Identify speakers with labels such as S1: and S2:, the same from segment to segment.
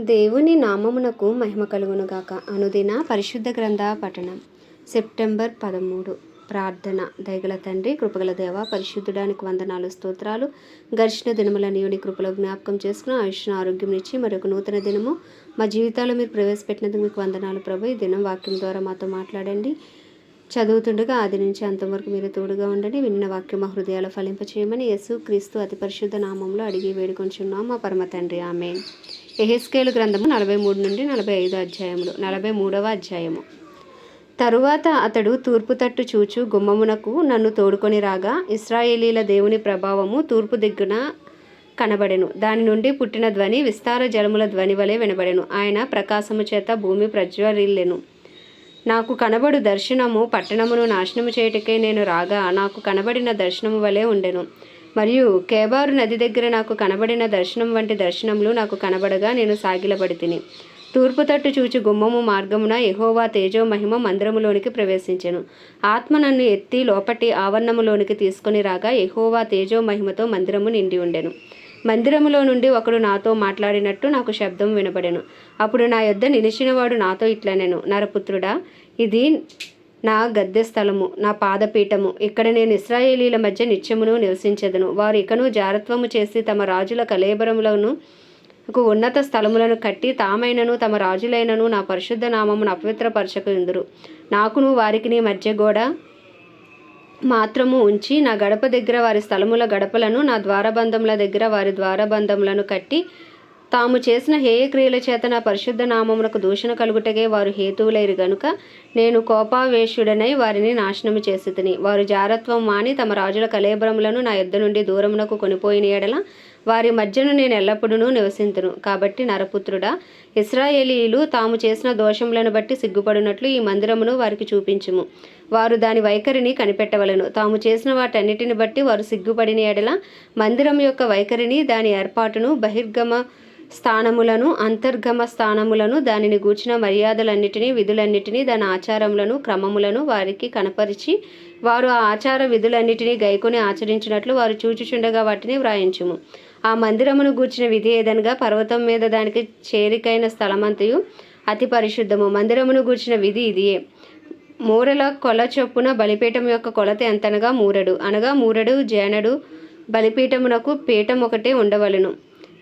S1: దేవుని నామమునకు మహిమ కలుగునుగాక. అనుదిన పరిశుద్ధ గ్రంథ పఠనం. సెప్టెంబర్ పదమూడు. ప్రార్థన. దయగల తండ్రి కృపగల దేవ పరిశుద్ధుడానికి వందనాలు స్తోత్రాలు. ఘర్షణ దినముల నీవుని కృపలో జ్ఞాపకం చేసుకుని ఆయుష్ను ఆరోగ్యం ఇచ్చి మరొక నూతన దినము మా జీవితాల్లో మీరు ప్రవేశపెట్టినందుకు మీకు వందనాలు ప్రభు. ఈ దినం వాక్యం ద్వారా మాతో మాట్లాడండి. చదువుతుండగా ఆది నుంచి అంతవరకు మీరు తోడుగా ఉండండి. విన్న వాక్యం మా హృదయాలు ఫలింపచేయమని యేసు క్రీస్తు అతి పరిశుద్ధ నామంలో అడిగి వేడుకొంచున్నాం. మా పరమ తండ్రి. ఆమె ఎహెస్కేలు గ్రంథము నలభై మూడు నుండి నలభై ఐదు అధ్యాయములు నలభై మూడవ అధ్యాయము. తరువాత అతడు తూర్పు తట్టు చూచు గుమ్మమునకు నన్ను తోడుకొని రాగా ఇస్రాయేలీల దేవుని ప్రభావము తూర్పు దిగ్గున కనబడెను. దాని నుండి పుట్టిన ధ్వని విస్తార జలముల ధ్వని వలె వినబడెను. ఆయన ప్రకాశము చేత భూమి ప్రజ్వరిల్లెను నాకు కనబడు దర్శనము పట్టణమును నాశనము చేయుటకే నేను రాగా నాకు కనబడిన దర్శనము వలె ఉండెను. మరియు కేబారు నది దగ్గర నాకు కనబడిన దర్శనం వంటి దర్శనములు నాకు కనబడగా నేను సాగిలపడి తిని తూర్పు తట్టు చూచి గుమ్మము మార్గమున ఎహోవా తేజో మహిమ మందిరములోనికి ప్రవేశించెను. ఆత్మ నన్ను ఎత్తి లోపటి ఆవరణములోనికి తీసుకొని రాగా ఎహోవా తేజో మహిమతో మందిరము నిండి ఉండెను. మందిరములో నుండి ఒకడు నాతో మాట్లాడినట్టు నాకు శబ్దం వినబడెను. అప్పుడు నా యొద్ద నిలిచినవాడు నాతో ఇట్లనెను నరపుత్రుడా ఇది నా గద్దె స్థలము నా పాదపీఠము ఇక్కడ నేను ఇస్రాయేలీల మధ్య నిత్యమును నివసించదును. వారు ఇకను జారత్వము చేసి తమ రాజుల కలేబరములను ఉన్నత స్థలములను కట్టి తామైనను తమ రాజులైనను నా పరిశుద్ధ నామమును అపవిత్రపరచకు ఇందురు నాకును వారికి నీ మధ్య గోడ మాత్రము ఉంచి నా గడప దగ్గర వారి స్థలముల గడపలను నా ద్వారబంధముల దగ్గర వారి ద్వారబంధములను కట్టి తాము చేసిన హేయ క్రియల చేత నా పరిశుద్ధ నామమునకు దూషణ కలుగుటగే వారు హేతువులేరు గనుక నేను కోపావేశుడనై వారిని నాశనము చేసి తిని వారు జారత్వం మాని తమ రాజుల కలేబరములను నా యుద్ధ నుండి దూరమునకు కొనిపోయిన ఎడల వారి మధ్యను నేను ఎల్లప్పుడూ నివసింతును. కాబట్టి నరపుత్రుడా ఇస్రాయేలీలు తాము చేసిన దోషములను బట్టి సిగ్గుపడినట్లు ఈ మందిరమును వారికి చూపించుము. వారు దాని వైఖరిని కనిపెట్టవలను. తాము చేసిన వాటన్నిటిని బట్టి వారు సిగ్గుపడిన ఎడల మందిరం యొక్క వైఖరిని దాని ఏర్పాటును బహిర్గమ స్థానములను అంతర్గమ స్థానములను దానిని గూర్చిన మర్యాదలన్నిటినీ విధులన్నిటినీ దాని ఆచారములను క్రమములను వారికి కనపరిచి వారు ఆ ఆచార విధులన్నిటినీ గైకొని ఆచరించినట్లు వారు చూచుచుండగా వాటిని వ్రాయించుము. ఆ మందిరమును గూర్చిన విధి ఏదనగా పర్వతం మీద దానికి చేరికైన స్థలమంతయు అతి పరిశుద్ధము. మందిరమును గూర్చిన విధి ఇదియే. మూరల కొల చొప్పున బలిపీఠం యొక్క కొలత ఎంతనగా మూరడు. అనగా మూరడు జేనడు బలిపీఠమునకు పీఠం ఒకటే ఉండవలెను.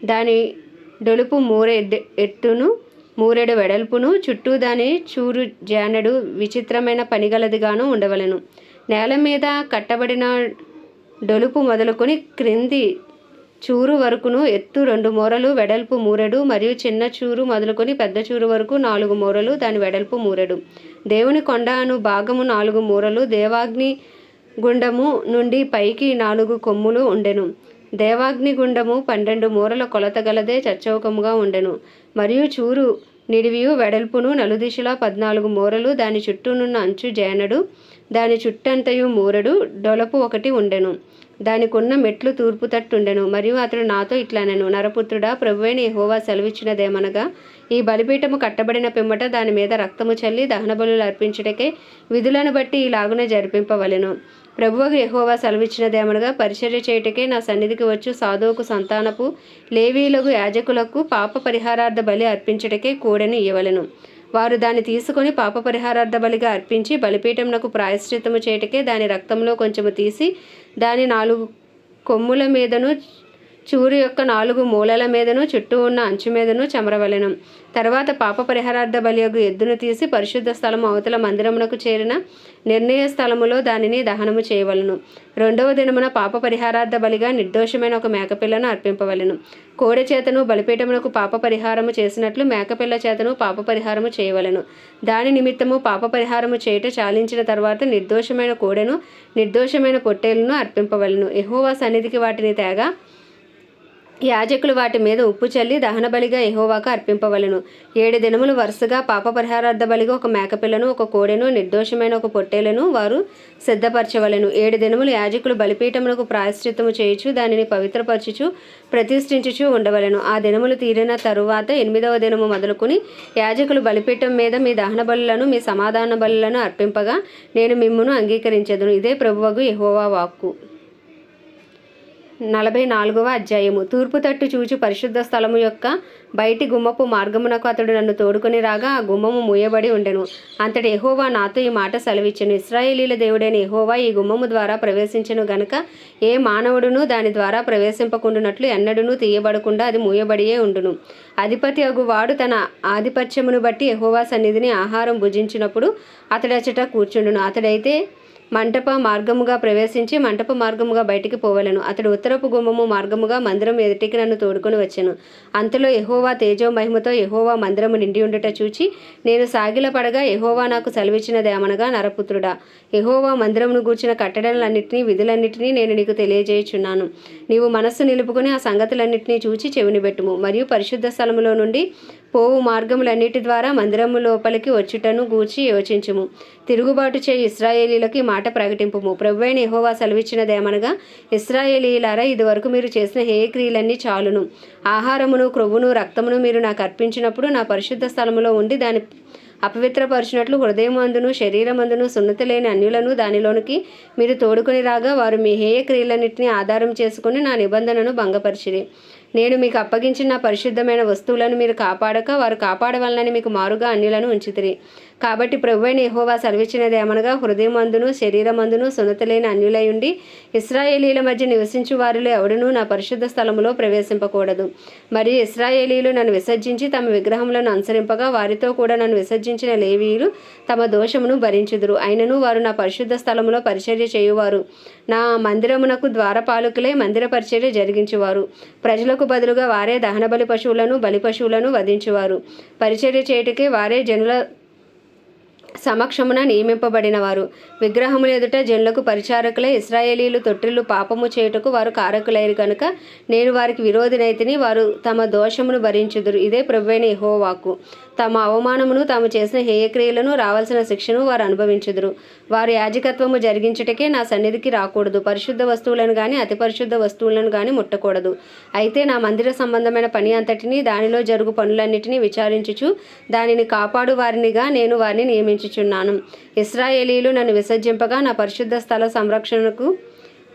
S1: దాని డొలుపు మూరె ఎత్తును మూరెడు వెడల్పును చుట్టూ దాని చూరు జానడు విచిత్రమైన పనిగలదిగాను ఉండవలెను. నేల మీద కట్టబడిన డొలుపు మొదలుకొని క్రింది చూరు వరకును ఎత్తు రెండు మూరలు వెడల్పు మూరెడు మరియు చిన్న చూరు మొదలుకొని పెద్ద చూరు వరకు నాలుగు మూరలు దాని వెడల్పు మూరెడు. దేవుని కొండ అను భాగము నాలుగు మూరలు దేవాగ్ని గుండము నుండి పైకి నాలుగు కొమ్ములు ఉండెను. దేవాగ్నిగుండము పన్నెండు మూరల కొలత గలదే చచ్చౌకముగా ఉండెను. మరియు చూరు నిడివియు వెడల్పును నలుదిశలా పద్నాలుగు మూరలు దాని చుట్టూనున్న అంచు జేనడు దాని చుట్టంతయు మూరడు డొలపు ఒకటి ఉండెను. దానికున్న మెట్లు తూర్పు తట్టుండెను. మరియు అతడు నాతో ఇట్లనెను నరపుత్రుడా ప్రభువైన హోవా సెలవిచ్చినదేమనగా ఈ బలిపీఠము కట్టబడిన పిమ్మట దాని మీద రక్తము చల్లి దహనబలు అర్పించుటకే విధులను బట్టి ఇలాగున జరిపింపవలెను. ప్రభువకు యెహోవా సెలవిచ్చినదేమనగా పరిచర్య చేయుటకే నా సన్నిధికి వచ్చు సాధువుకు సంతానపు లేవీలకు యాజకులకు పాప పరిహారార్థ బలి అర్పించుటకే కోడెను ఇవ్వలను వారు దాన్ని తీసుకొని పాప పరిహారార్థ బలిగా అర్పించి బలిపీఠంనకు ప్రాయశ్చిత్తము చేయుటకే దాని రక్తంలో కొంచెము తీసి దాని నాలుగు కొమ్ముల మీదను చూరు యొక్క నాలుగు మూలల మీదను చుట్టూ ఉన్న అంచు మీదను చెమరవలెను. తర్వాత పాప పరిహారార్థ బలియగు ఎద్దును తీసి పరిశుద్ధ స్థలము అవతల మందిరమునకు చేరిన నిర్ణయ స్థలములో దానిని దహనము చేయవలను. రెండవ దినమున పాప పరిహారార్థ బలిగా నిర్దోషమైన ఒక మేకపిల్లను అర్పింపవలెను. కోడె చేతను బలిపీఠమునకు పాప పరిహారము చేసినట్లు మేకపిల్ల చేతను పాప పరిహారము చేయవలెను. దాని నిమిత్తము పాప పరిహారము చేయుట చాలించిన తర్వాత నిర్దోషమైన కోడెను నిర్దోషమైన పొట్టేలను అర్పింపవలెను. ఎహోవా సన్నిధికి వాటిని తేగా యాజకులు వాటి మీద ఉప్పు చల్లి దహనబలిగా ఎహోవాకు అర్పింపవలెను. ఏడు దినములు వరుసగా పాప పరిహారార్థ బలిగా ఒక మేకపిల్లను ఒక కోడెను నిర్దోషమైన ఒక పొట్టేలను వారు సిద్ధపరచవలెను. ఏడు దినములు యాజకులు బలిపీఠమునకు ప్రాయశ్చిత్తము చేయుచు దానిని పవిత్రపరచుచు ప్రతిష్ఠించుచు ఉండవలెను. ఆ దినములు తీరిన తరువాత ఎనిమిదవ దినము మొదలుకొని యాజకులు బలిపీఠం మీద మీ దహన బలులను మీ సమాధాన బలులను అర్పింపగా నేను మిమ్మును అంగీకరించదును. ఇదే ప్రభువగు ఎహోవా వాక్కు. నలభై నాలుగవ అధ్యాయము. తూర్పు తట్టు చూచి పరిశుద్ధ స్థలము యొక్క బయటి గుమ్మపు మార్గమునకు అతడు నన్ను తోడుకొని రాగా ఆ గుమ్మము మూయబడి ఉండెను. అంతటి ఎహోవా నాతో ఈ మాట సెలవిచ్చెను. ఇస్రాయేలీల దేవుడైన ఎహోవా ఈ గుమ్మము ద్వారా ప్రవేశించను గనుక ఏ మానవుడును దాని ద్వారా ప్రవేశింపకుండునట్లు ఎన్నడూను తీయబడకుండా అది మూయబడియే ఉండును. అధిపతి అగు వాడు తన ఆధిపత్యమును బట్టి ఎహోవా సన్నిధిని ఆహారం భుజించినప్పుడు అతడచట కూర్చుండును. అతడైతే మంటప మార్గముగా ప్రవేశించి మంటప మార్గముగా బయటికి పోవలను. అతడు ఉత్తరపు గుమ్మము మార్గముగా మందిరం ఎదుటికి నన్ను తోడుకొని వచ్చాను. అంతలో ఎహోవా తేజో మహిమతో ఎహోవా మందిరము నిండి ఉండుట చూచి నేను సాగిల పడగా యెహోవా నాకు సెలవిచ్చినదేమనగా నరపుత్రుడా. ఎహోవా మందిరమును గూర్చిన కట్టడలన్నింటినీ విధులన్నింటినీ నేను నీకు తెలియజేయుచున్నాను. నీవు మనస్సు నిలుపుకుని ఆ సంగతులన్నింటినీ చూచి చెవిని పెట్టుము మరియు పరిశుద్ధ స్థలములో నుండి పోవు మార్గములన్నిటి ద్వారా మందిరము లోపలికి వచ్చుటను గూర్చి యోచించుము. తిరుగుబాటు చేయి ఇస్రాయేలీలకి మాట ప్రకటింపుము. ప్రభువైన ఎహోవా సెలవిచ్చినదేమనగా ఇస్రాయేలీలారా ఇదివరకు మీరు చేసిన హేయక్రియలన్నీ చాలును. ఆహారమును క్రొవ్వును రక్తమును మీరు నాకు అర్పించినప్పుడు నా పరిశుద్ధ స్థలములో ఉండి దాని అపవిత్రపరిచినట్లు హృదయమందును శరీరమందును సున్నతి లేని అన్యులను దానిలోనికి మీరు తోడుకొని రాగా వారు మీ హేయ క్రియలన్నింటినీ ఆధారం చేసుకుని నా నిబంధనను భంగపరిచిరి. నేను మీకు అప్పగించిన పరిశుద్ధమైన వస్తువులను మీరు కాపాడక వారు కాపాడవలనని మీకు మారుగా అన్యులను ఉంచితిరి. కాబట్టి ప్రభువైన యెహోవా సెలవిచ్చినది హృదయమందును శరీరమందును సున్నతలేని అన్యులై ఉండి ఇస్రాయేలీల మధ్య నివసించు వారిలో ఎవడనూ నా పరిశుద్ధ స్థలములో ప్రవేశింపకూడదు. మరియు ఇస్రాయేలీలు నన్ను విసర్జించి తమ విగ్రహములను అనుసరింపగా వారితో కూడా నన్ను విసర్జించిన లేవీయులు తమ దోషమును భరించుదురు. అయినను వారు నా పరిశుద్ధ స్థలములో పరిచర్య చేయువారు. నా మందిరమునకు ద్వారపాలకులే మందిర పరిచర్య జరిగించువారు. ప్రజలకు బదులుగా వారే దహనబలి పశువులను బలి పశువులను వధించువారు. పరిచర్య చేయుటకే వారే జనుల సమక్షమున నియమింపబడిన వారు విగ్రహముల ఎదుట జనులకు పరిచారకులై ఇస్రాయేలీలు తొట్టిల్లు పాపము చేయుటకు వారు కారకులైరు కనుక నేను వారికి విరోధినైతిని వారు తమ దోషమును భరించుదురు. ఇదే ప్రభువైన యెహోవాకు. తమ అవమానమును తాము చేసిన హేయక్రియలను రావాల్సిన శిక్షను వారు అనుభవించుదురు. వారు యాజకత్వము జరిగించుటకే నా సన్నిధికి రాకూడదు. పరిశుద్ధ వస్తువులను కానీ అతి పరిశుద్ధ వస్తువులను కానీ ముట్టకూడదు. అయితే నా మందిర సంబంధమైన పని అంతటిని దానిలో జరుగు పనులన్నిటినీ విచారించుచు దానిని కాపాడు వారినిగా నేను వారిని నియమించు నియమించుచున్నాను ఇస్రాయేలీలు నన్ను విసర్జింపగా నా పరిశుద్ధ స్థల సంరక్షణకు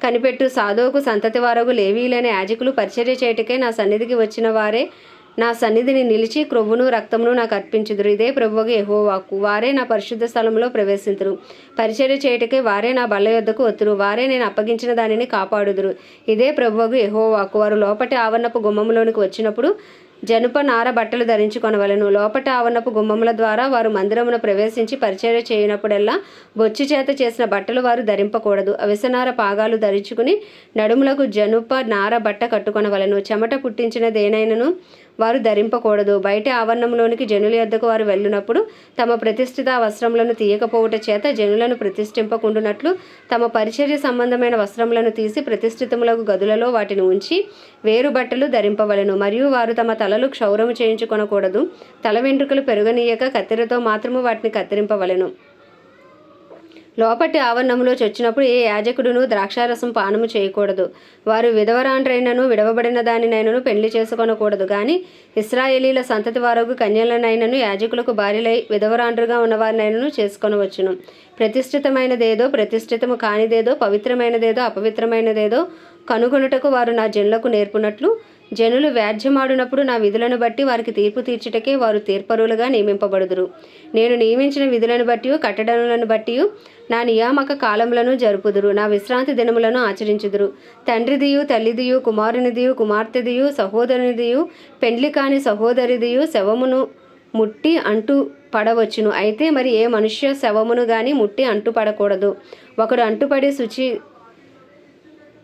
S1: కనిపెట్టు. సాధువుకు సంతతి వారగు లేవీలైన యాజకులు పరిచర్య చేయుటకే నా సన్నిధికి వచ్చిన వారే నా సన్నిధిని నిలిచి క్రొవ్వును రక్తమును నాకు అర్పించుదురు. ఇదే ప్రభువుగా ఎహోవాకు వారే నా పరిశుద్ధ స్థలంలో ప్రవేశింతురు. పరిచర్య చేయుటకే వారే నా బల్ల యొద్దకు వత్తురు. వారే నేను అప్పగించిన దానిని కాపాడుదురు. ఇదే ప్రభువుకు ఎహోవాకు వారు లోపటి ఆవరణపు గుమ్మంలోనికి వచ్చినప్పుడు జనుప నార బట్టలు ధరించుకొనవలను. లోపట ఆవరణపు గుమ్మముల ద్వారా వారు మందిరమున ప్రవేశించి పరిచర్య చేయనప్పుడల్లా బొచ్చు చేత చేసిన బట్టలు వారు ధరింపకూడదు. అవిసనార పాగాలు ధరించుకుని నడుములకు జనుప నార బట్ట కట్టుకొనవలను. చెమట పుట్టించిన దేనైనను వారు ధరింపకూడదు. బయట ఆవరణంలోనికి జనుల యొద్దకు వారు వెళ్ళినప్పుడు తమ ప్రతిష్ఠిత వస్త్రములను తీయకపోవుట చేత జనులను ప్రతిష్ఠింపకుండునట్లు తమ పరిచర్య సంబంధమైన వస్త్రములను తీసి ప్రతిష్ఠితములకు గదులలో వాటిని ఉంచి వేరు బట్టలు ధరింపవలను. మరియు వారు తమ తలలు క్షౌరము చేయించుకొనకూడదు. తల వెంట్రుకలు పెరుగనీయక కత్తిరతో మాత్రము వాటిని కత్తిరింపవలెను. లోపటి ఆవరణంలో చొచ్చినప్పుడు ఏ యాజకుడును ద్రాక్షారసం పానము చేయకూడదు. వారు విధవరాండ్రైనను విడవబడిన దానినైనను పెళ్ళి చేసుకొనకూడదు. కానీ ఇస్రాయేలీల సంతతి వారకు కన్యలనైనను యాజకులకు భార్యలై విధవరాండ్రుగా ఉన్నవారినైనను చేసుకొనవచ్చును. ప్రతిష్ఠితమైనదేదో ప్రతిష్ఠితము కానిదేదో పవిత్రమైనదేదో అపవిత్రమైనదేదో కనుగొనుటకు వారు నా జనులకు నేర్పునట్లు జనులు వ్యాజ్యమాడునప్పుడు నా విధులను బట్టి వారికి తీర్పు తీర్చుటకే వారు తీర్పరులుగా నియమింపబడుదురు. నేను నియమించిన విధులను బట్టి కట్టడములను బట్టి నా నియామక కాలములను జరుపుదురు. నా విశ్రాంతి దినములను ఆచరించుదురు. తండ్రిదియు తల్లిదియు కుమారునిదియు కుమార్తెదియు సహోదరునిదియు పెండ్లి కాని సహోదరిదియు శవమును ముట్టి అంటూ పడవచ్చును. అయితే మరి ఏ మనుష్య శవమును గాని ముట్టి అంటుపడకూడదు. ఒకడు అంటుపడి శుచి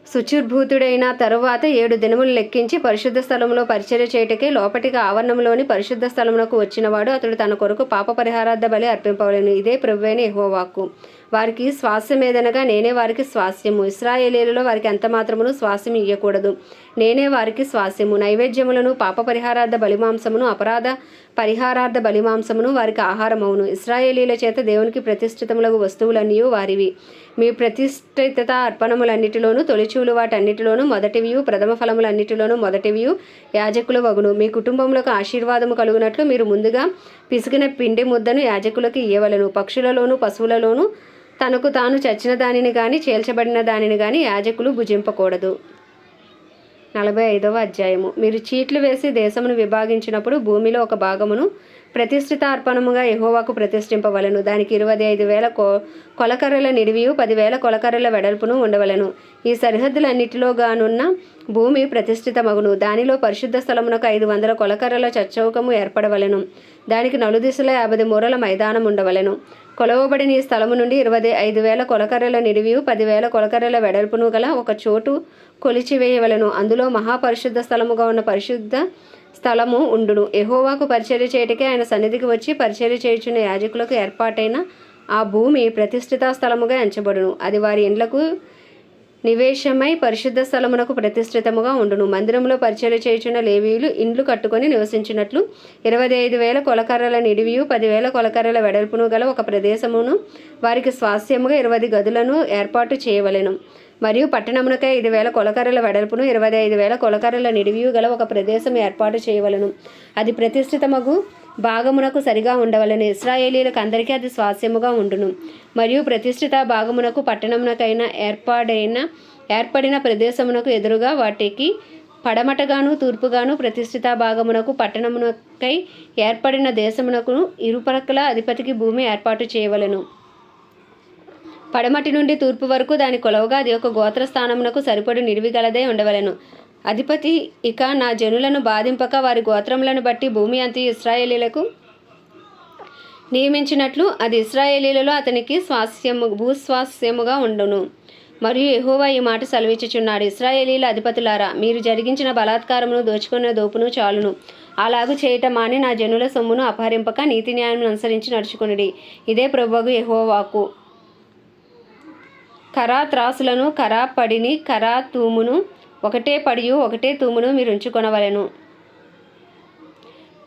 S1: శుచిర్భూతుడైన తరువాత ఏడు దినములు లెక్కించి పరిశుద్ధ స్థలంలో పరిచర్య చేయుటకే లోపటికి ఆవరణంలోని పరిశుద్ధ స్థలమునకు వచ్చినవాడు అతడు తన కొరకు పాప పరిహారార్థ బలి అర్పింపవలేను. ఇదే ప్రభువైన యెహోవాకు. వారికి స్వాస్యమేదనగా నేనే వారికి స్వాస్యము ఇస్రాయేలీలలో వారికి ఎంత మాత్రమును స్వాస్యం ఇయ్యకూడదు. నేనే వారికి స్వాస్యము నైవేద్యములను పాప పరిహారార్థ బలిమాంసమును అపరాధ పరిహారార్థ బలిమాంసమును వారికి ఆహారమవును. ఇస్రాయేలీల చేత దేవునికి ప్రతిష్ఠితములకు వస్తువులన్నీ వారివి. మీ ప్రతిష్ఠిత అర్పణములన్నిటిలోనూ తొలిచూలు వాటన్నిటిలోనూ మొదటివియు ప్రథమ ఫలములన్నిటిలోనూ మొదటివియు యాజకుల వగును. మీ కుటుంబములకు ఆశీర్వాదము కలుగునట్లు మీరు ముందుగా పిసికిన పిండి ముద్దను యాజకులకు ఇయ్యవలను. పక్షులలోను పశువులలోనూ తనకు తాను చచ్చిన దానిని కానీ చేల్చబడిన దానిని కానీ యాజకులు భుజింపకూడదు. నలభై ఐదవ అధ్యాయము. మీరు చీట్లు వేసి దేశమును విభాగించినప్పుడు భూమిలో ఒక భాగమును ప్రతిష్ఠిత అర్పణముగా యెహోవాకు దానికి ఇరవై ఐదు వేల కొ కొలకర్రల నిడివియు పదివేల కొలకర్రల వెడల్పును ఉండవలెను. ఈ సరిహద్దులన్నిటిలో గానున్న భూమి ప్రతిష్ఠితమగును. దానిలో పరిశుద్ధ స్థలమునకు ఐదు వందల కొలకర్రల చచ్చౌకము ఏర్పడవలెను. దానికి నలుదిశల యాభై మూరల మైదానం ఉండవలెను. కొలవబడిన ఈ స్థలము నుండి ఇరవై ఐదు వేల కొలకర్రల నిడివియు పదివేల కొలకర్రల వెడల్పును గల ఒక చోటు కొలిచివేయవలెను. అందులో మహాపరిశుద్ధ స్థలముగా ఉన్న పరిశుద్ధ స్థలము ఉండును. ఎహోవాకు పరిచర్య చేయటకే ఆయన సన్నిధికి వచ్చి పరిచర్య చేయుచున్న యాజకులకు ఏర్పాటైన ఆ భూమి ప్రతిష్ఠిత స్థలముగా ఎంచబడును. అది వారి ఇండ్లకు నివేశమై పరిశుద్ధ స్థలమునకు ప్రతిష్ఠితముగా ఉండును. మందిరంలో పరిచర్య చేయుచున్న లేవీయులు ఇండ్లు కట్టుకొని నివసించినట్లు ఇరవై ఐదు వేల కొలకర్రల నిడివియు పదివేల కొలకర్రల వెడల్పును గల ఒక ప్రదేశమును వారికి స్వాస్థ్యముగా ఇరవై గదులను ఏర్పాటు చేయవలెను. మరియు పట్టణమునకై ఐదు వేల కొలకరల వెడల్పును ఇరవై ఐదు వేల కొలకరల నిడివియు గల ఒక ప్రదేశం ఏర్పాటు చేయవలను. అది ప్రతిష్ఠితమగు భాగమునకు సరిగా ఉండవలను. ఇస్రాయేలీలకు అందరికీ అది స్వాస్యముగా ఉండును. మరియు ప్రతిష్ఠిత భాగమునకు పట్టణమునకైన ఏర్పాడైన ఏర్పడిన ప్రదేశమునకు ఎదురుగా వాటికి పడమటగాను తూర్పుగాను ప్రతిష్ఠిత భాగమునకు పట్టణమునకై ఏర్పడిన దేశమునకు ఇరుపరక్కల అధిపతికి భూమి ఏర్పాటు చేయవలెను. పడమటి నుండి తూర్పు వరకు దాని కొలవగా అది ఒక గోత్ర స్థానమునకు సరిపడు నిడివిగలదే ఉండవలెను. అధిపతి ఇక నా జనులను బాధింపక వారి గోత్రములను బట్టి భూమి అంత ఇస్రాయేలీలకు నియమించినట్లు అది ఇస్రాయేలీలలో అతనికి స్వాస్యము భూస్వాస్యముగా ఉండును. మరియు ఎహోవా ఈ మాట సెలవిచ్చుచున్నాడు. ఇస్రాయేలీల అధిపతులారా మీరు జరిగించిన బలాత్కారమును దోచుకున్న దోపును చాలును. అలాగు చేయటం మాని నా జనుల సొమ్మును అపహరింపక నీతి న్యాయం అనుసరించి నడుచుకునుడి. ఇదే ప్రభువు ఎహోవాకు కరా త్రాసులను కరా పడిని కరా తూమును ఒకటే పడియు ఒకటే తూమును మీరు ఉంచుకొనవలెను.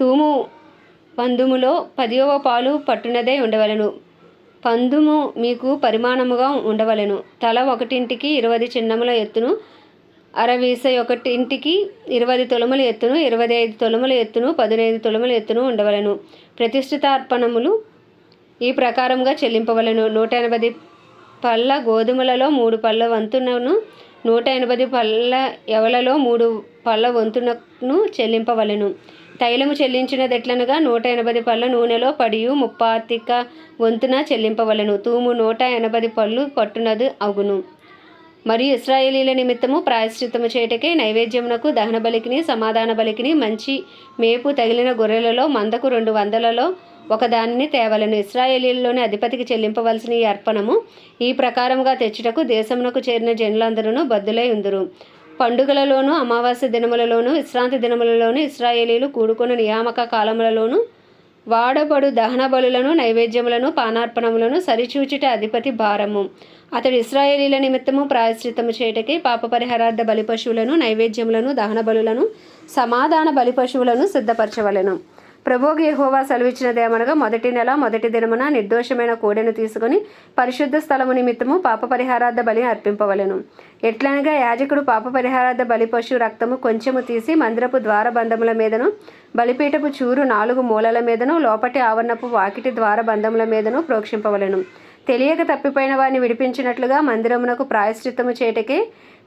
S1: తూము పందుములో పదియవ పాలు పట్టునదే ఉండవలెను. పందుము మీకు పరిమాణముగా ఉండవలెను. తల ఒకటింటికి ఇరవై చిన్నముల ఎత్తును అరవీస ఒకటింటికి ఇరవై తొలముల ఎత్తును ఇరవై ఐదు తొలముల ఎత్తును పదిహేను తొలముల ఎత్తును ఉండవలెను. ప్రతిష్ఠితార్పణములు ఈ ప్రకారంగా చెల్లింపవలను. నూట ఎనభై పళ్ళ గోధుమలలో మూడు పళ్ళ వంతునను నూట ఎనభై పళ్ళ ఎవలలో మూడు పళ్ళ వంతునను చెల్లింపవలెను. తైలము చెల్లించినదెట్లనగా నూట ఎనభై పళ్ళ నూనెలో పడియు ముప్పాతిక వంతున చెల్లింపవలెను. తూము నూట ఎనభై పళ్ళు పట్టునది అగును మరియు ఇస్రాయేలీల నిమిత్తము ప్రాయశ్చిత్తము చేయటకే నైవేద్యమునకు దహన బలికిని సమాధాన బలికిని మంచి మేపు తగిలిన గొర్రెలలో మందకు రెండు వందలలో ఒకదానిని తేవలను ఇస్రాయేలీలలోని అధిపతికి చెల్లింపవలసిన ఈ అర్పణము ఈ ప్రకారముగా తెచ్చుటకు దేశమునకు చేరిన జనులందరూ బద్దులై ఉందరు. పండుగలలోనూ అమావాస్య దినములలోనూ విశ్రాంతి దినములలోనూ ఇస్రాయేలీలు కూడుకున్న నియామక కాలములలోనూ వాడబడు దహన బలులను నైవేద్యములను పానార్పణములను సరిచూచుట అధిపతి భారము. అతడు ఇస్రాయేలీల నిమిత్తము ప్రాయశ్చిత్తము చేయటకి పాప పరిహారార్థ బలి పశువులను నైవేద్యములను దహన బలులను సమాధాన బలి పశువులను సిద్ధపరచవలెను. ప్రభోగి యహోవా సెలవిచ్చినదేమనగా మొదటి నెల మొదటి దినమున నిర్దోషమైన కోడెను తీసుకుని పరిశుద్ధ స్థలము నిమిత్తము పాప పరిహారార్థ బలి అర్పింపవలెను. ఎట్లనగా యాజకుడు పాప పరిహారార్థ బలి పశు రక్తము కొంచెము తీసి మందిరపు ద్వారబంధముల మీదను బలిపీఠపు చూరు నాలుగు మూలల మీదను లోపటి ఆవరణపు వాకిటి ద్వారబంధముల మీదను ప్రోక్షింపవలెను. తెలియక తప్పిపోయిన వారిని విడిపించినట్లుగా మందిరమునకు ప్రాయశ్చిత్తము చేయటకే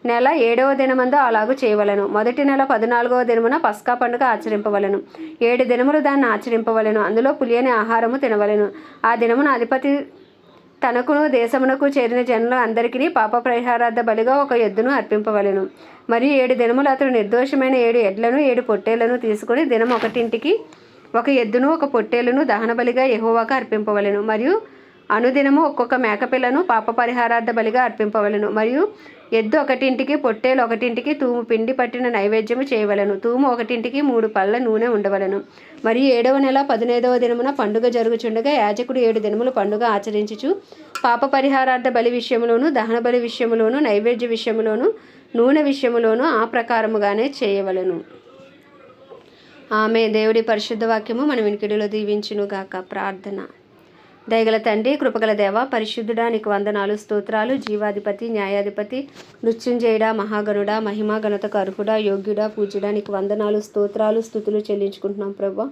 S1: నెల ఏడవ దినమందు అలాగూ చేయవలెను. మొదటి నెల పద్నాలుగవ దినమున పస్కా పండుగ ఆచరింపవలెను. ఏడు దినములు దాన్ని ఆచరింపవలెను. అందులో పులియని ఆహారము తినవలెను. ఆ దినమున అధిపతి తనకును దేశమునకు చేరిన జనులు అందరికీ పాప పరిహారార్థ బలిగా ఒక ఎద్దును అర్పింపవలను. మరియు ఏడు దినములు అతడు నిర్దోషమైన ఏడు ఎడ్లను ఏడు పొట్టేళ్ళను తీసుకుని దినం ఒకటింటికి ఒక ఎద్దును ఒక పొట్టేలును దహన బలిగా యెహోవాకు మరియు అనుదినము ఒక్కొక్క మేకపిల్లను పాప పరిహారార్థ బలిగా అర్పింపవలెను. మరియు ఎద్దు ఒకటింటికి పొట్టేలు ఒకటింటికి తూము పిండి పట్టిన నైవేద్యము చేయవలెను. తూము ఒకటింటికి మూడు పళ్ళ నూనె ఉండవలెను. మరియు ఏడవ నెల పదినైదవ దినమున పండుగ జరుగుచుండగా యాజకుడు ఏడు దినములు పండుగ ఆచరించుచు పాప పరిహారార్థ బలి విషయంలోను దహన బలి విషయములోను నైవేద్య విషయములోను నూనె విషయములోను ఆ ప్రకారముగానే చేయవలెను. ఆమె దేవుడి పరిశుద్ధ వాక్యము మన వినికిడిలో దీవించునుగాక. ప్రార్థన. దయగల తండ్రి కృపగల దేవ పరిశుద్ధుడా నీకు వందనాలు స్తోత్రాలు జీవాధిపతి న్యాయాధిపతి నృత్యుంజయుడా మహాగణుడా మహిమా గణతకు అర్హుడా యోగ్యుడా పూజ్యుడా నీకు వందనాలు స్తోత్రాలు స్థుతులు చెల్లించుకుంటున్నాం ప్రభా.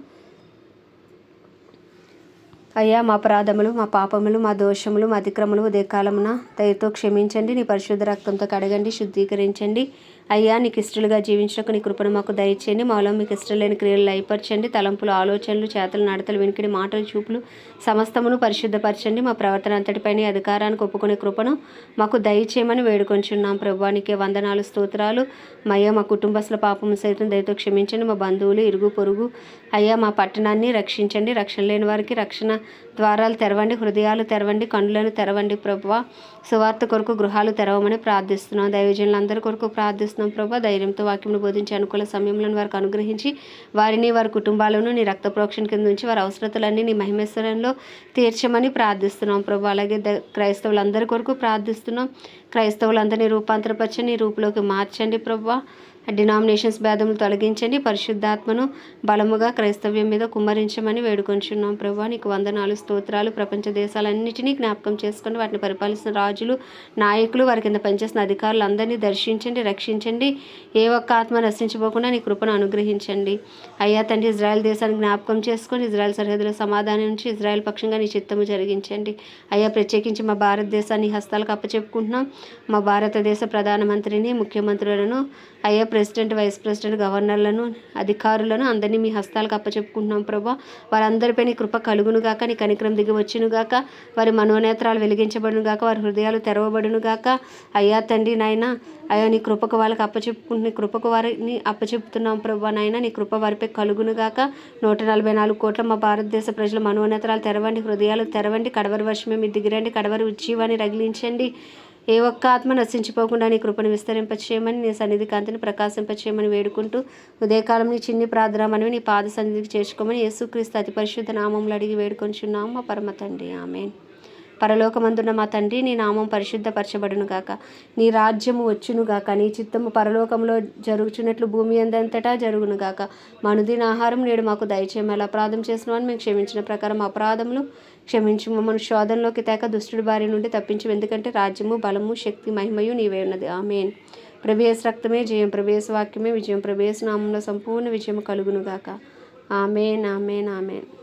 S1: అయ్యా మా అపరాధములు మా పాపములు మా దోషములు మా అతిక్రములు ఉదయకాలమున దయతో క్షమించండి నీ పరిశుద్ధ రక్తంతో కడగండి శుద్ధీకరించండి. అయ్యా నీకు ఇష్టలుగా జీవించడానికి నీ కృపను మాకు దయచేయండి. మాలో మీకు ఇష్టం లేని క్రియలు లయపరచండి. తలంపులు ఆలోచనలు చేతలు నడతలు వెనుకడి మాటలు చూపులు సమస్తమును పరిశుద్ధపరచండి. మా ప్రవర్తన అంతటిపైన అధికారానికి ఒప్పుకునే కృపను మాకు దయచేయమని వేడుకొంచున్నాం. ప్రభువానికి వందనాలు స్తోత్రాలు. మయ్యా మా కుటుంబస్తుల పాపం సైతం దయతో క్షమించండి. మా బంధువులు ఇరుగు పొరుగు. అయ్యా మా పట్టణాన్ని రక్షించండి. రక్షణ లేని వారికి రక్షణ ద్వారాలు తెరవండి హృదయాలు తెరవండి కండ్లను తెరవండి ప్రభువ. సువార్త కొరకు గృహాలు తెరవమని ప్రార్థిస్తున్నాం. దైవజనులందరి కొరకు ప్రార్థిస్తున్నాం ప్రభు. ధైర్యంతో వాక్యం బోధించే అనుకూల సమయంలో వారికి అనుగ్రహించి వారిని వారి కుటుంబాలను నీ రక్త ప్రోక్షణ కింద నుంచి వారి అవసరతలన్నీ నీ మహిమేశ్వరంలో తీర్చమని ప్రార్థిస్తున్నాం ప్రభు. అలాగే ద క్రైస్తవులందరి కొరకు ప్రార్థిస్తున్నాం. క్రైస్తవులందరినీ రూపాంతరపరచని నీ రూపులోకి మార్చండి ప్రభు. డినామినేషన్స్ భేదములు తొలగించండి. పరిశుద్ధాత్మను బలముగా క్రైస్తవ్యం మీద కుమ్మరించమని వేడుకొంచున్నాం. ప్రభా నీకు వందనాలు స్తోత్రాలు ప్రపంచ దేశాలన్నింటినీ జ్ఞాపకం చేసుకొని వాటిని పరిపాలిస్తున్న రాజులు నాయకులు వారి కింద పనిచేసిన అధికారులు అందరినీ దర్శించండి రక్షించండి. ఏ ఒక్క ఆత్మ నశించబోకుండా నీ కృపను అనుగ్రహించండి. అయ్యా తండ్రి ఇజ్రాయెల్ దేశాన్ని జ్ఞాపకం చేసుకొని ఇజ్రాయెల్ సరిహద్దులో సమాధానం నుంచి ఇజ్రాయెల్ పక్షంగా నీ చిత్తము జరిగించండి. అయ్యా ప్రత్యేకించి మా భారతదేశాన్ని హస్తాలకు అప్పచెప్పుకుంటున్నాం. మా భారతదేశ ప్రధానమంత్రిని ముఖ్యమంత్రులను అయ్యా ప్రెసిడెంట్ వైస్ ప్రెసిడెంట్ గవర్నర్లను అధికారులను అందరినీ మీ హస్తాలకు అప్పచెప్పుకుంటున్నాం ప్రభా. వారందరిపై నీ కృప కలుగును గాక నీ కనికరం దిగి వచ్చును గాక వారి మనోనేత్రాలు వెలిగించబడును గాక వారి హృదయాలు తెరవబడును గాక అయ్యా తండ్రి నాయన అయ్యా నీ కృపకు వాళ్ళకి అప్పచెప్పుకుంటు నీ కృపకు వారిని అప్పచెప్పుతున్నాం ప్రభా నాయన. నీ కృప వారిపై కలుగును గాక నూట నలభై నాలుగు కోట్ల మా భారతదేశ ప్రజల మనోనేత్రాలు తెరవండి హృదయాలు తెరవండి కడవరి వర్షమే మీ దిగిరండి కడవరి ఉజ్జీవాన్ని రగిలించండి. ఏ ఒక్క ఆత్మ నశించిపోకుండా నీ కృపను విస్తరింపచేయమని నీ సన్నిధి కాంతిని ప్రకాశింపచేయమని వేడుకుంటూ ఉదయకాలం నీ చిన్ని ప్రార్థన మనవి నీ పాద సన్నిధికి చేర్చుకోమని యేసుక్రీస్తు అతి పరిశుద్ధ నామంలో అడిగి వేడుకొని మా పరమ తండ్రి. ఆమె పరలోకమందున్న మా తండ్రి నీ నామం పరిశుద్ధపరచబడును గాక. నీ రాజ్యము వచ్చును గాక. నీ చిత్తము పరలోకంలో జరుగుచున్నట్లు భూమి అందంతటా జరుగును గాక. మనుదిన ఆహారం నేడు మాకు దయచేయమని అపరాధం చేసిన మేము క్షమించిన ప్రకారం అపరాధములు క్షమించి మమ్మల్ని శోధనలోకి తేక దుష్టుడి బారి నుండి తప్పించు ఎందుకంటే రాజ్యము బలము శక్తి మహిమయు నీవే ఉన్నది. ఆమెన్. ప్రవేశ రక్తమే జయం ప్రవేశ వాక్యమే విజయం ప్రవేశ నామంలో సంపూర్ణ విజయం కలుగును గాక. Amen amen amen.